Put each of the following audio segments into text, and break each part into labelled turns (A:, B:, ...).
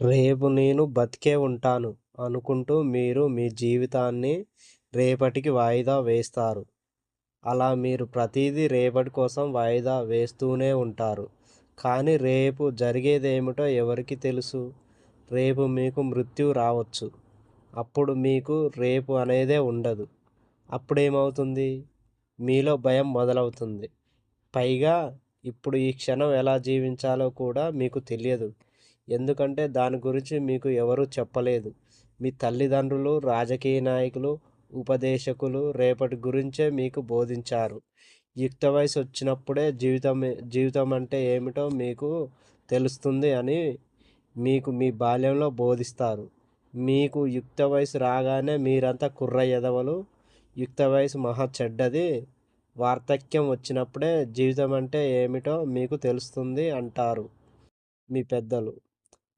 A: రేపు నేను బతికే ఉంటాను అనుకుంటూ మీరు మీ జీవితాన్ని రేపటికి వాయిదా వేస్తారు. అలా మీరు ప్రతిదీ రేపటి కోసం వాయిదా వేస్తూనే ఉంటారు. కానీ రేపు జరిగేదేమిటో ఎవరికి తెలుసు? రేపు మీకు మృత్యు రావచ్చు. అప్పుడు మీకు రేపు అనేదే ఉండదు. అప్పుడేమవుతుంది? మీలో భయం మొదలవుతుంది. పైగా ఇప్పుడు ఈ క్షణం ఎలా జీవించాలో కూడా మీకు తెలియదు. ఎందుకంటే దాని గురించి మీకు ఎవరూ చెప్పలేదు. మీ తల్లిదండ్రులు, రాజకీయ నాయకులు, ఉపదేశకులు రేపటి గురించే మీకు బోధించారు. యుక్త వయసు వచ్చినప్పుడే జీవితం జీవితం అంటే ఏమిటో మీకు తెలుస్తుంది అని మీకు మీ బాల్యంలో బోధిస్తారు. మీకు యుక్త వయసు రాగానే మీరంతా కుర్ర ఎదవలు, యుక్త వయసు మహా చెడ్డది, వార్ధక్యం వచ్చినప్పుడే జీవితం అంటే ఏమిటో మీకు తెలుస్తుంది అంటారు మీ పెద్దలు.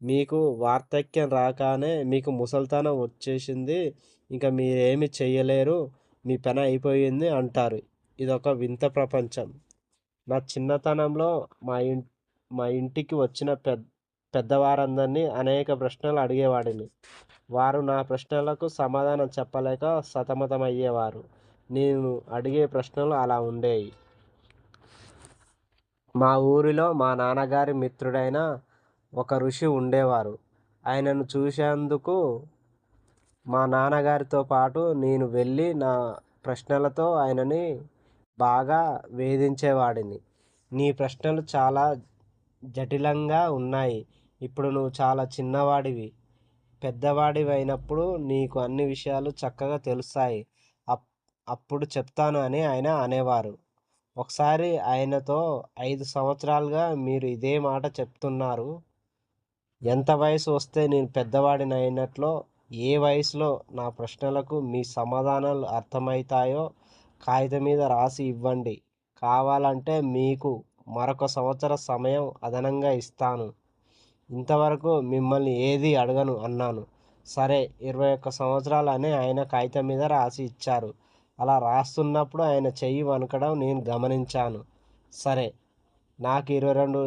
A: మీకు వార్ధక్యం రాగానే మీకు ముసలితనం వచ్చేసింది. ఇంకా మీరేమి చేయలేరు మీ పని అయిపోయింది అంటారు. ఇదొక వింత ప్రపంచం. నా చిన్నతనంలో మా ఇం మా ఇంటికి వచ్చిన పెద్ద పెద్దవారందరినీ అనేక ప్రశ్నలు అడిగేవాడిని. వారు నా ప్రశ్నలకు సమాధానం చెప్పలేక సతమతమయ్యేవారు. నేను అడిగే ప్రశ్నలు అలా ఉండేవి. మా ఊరిలో మా నాన్నగారి మిత్రుడైన ఒక ఋషి ఉండేవారు. ఆయనను చూసేందుకు మా నాన్నగారితో పాటు నేను వెళ్ళి నా ప్రశ్నలతో ఆయనని బాగా వేధించేవాడిని. నీ ప్రశ్నలు చాలా జటిలంగా ఉన్నాయి. ఇప్పుడు నువ్వు చాలా చిన్నవాడివి. పెద్దవాడివి అయినప్పుడు నీకు అన్ని విషయాలు చక్కగా తెలుస్తాయి. అప్ అప్పుడు చెప్తాను అని ఆయన అనేవారు. ఒకసారి ఆయనతో ఐదు సంవత్సరాలుగా మీరు ఇదే మాట చెప్తున్నారు. ఎంత వయసు వస్తే నేను పెద్దవాడినైనట్లో, ఏ వయసులో నా ప్రశ్నలకు మీ సమాధానాలు అర్థమవుతాయో కాగితం మీద రాసి ఇవ్వండి. కావాలంటే మీకు మరొక సంవత్సర సమయం అదనంగా ఇస్తాను. ఇంతవరకు మిమ్మల్ని ఏది అడగను అన్నాను. సరే ఇరవై ఒక్క సంవత్సరాలు అని ఆయన కాగితం మీద రాసి ఇచ్చారు. అలా రాస్తున్నప్పుడు ఆయన చెయ్యి వణకడం నేను గమనించాను. సరే నాకు ఇరవై రెండు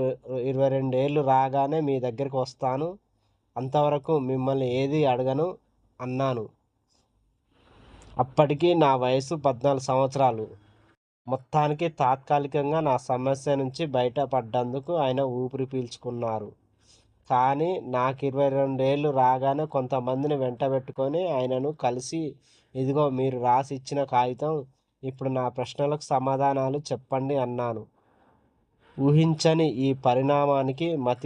A: ఇరవై రెండు ఏళ్ళు రాగానే మీ దగ్గరికి వస్తాను. అంతవరకు మిమ్మల్ని ఏది అడగను అన్నాను. అప్పటికి నా వయసు పద్నాలుగు సంవత్సరాలు. మొత్తానికి తాత్కాలికంగా నా సమస్య నుంచి బయటపడ్డందుకు ఆయన ఊపిరి పీల్చుకున్నారు. కానీ నాకు ఇరవై రెండేళ్ళు రాగానే కొంతమందిని వెంటబెట్టుకొని ఆయనను కలిసి ఇదిగో మీరు రాసి ఇచ్చిన కాగితం. ఇప్పుడు నా ప్రశ్నలకు సమాధానాలు చెప్పండి అన్నాను. ఊహించని ఈ పరిణామానికి మతి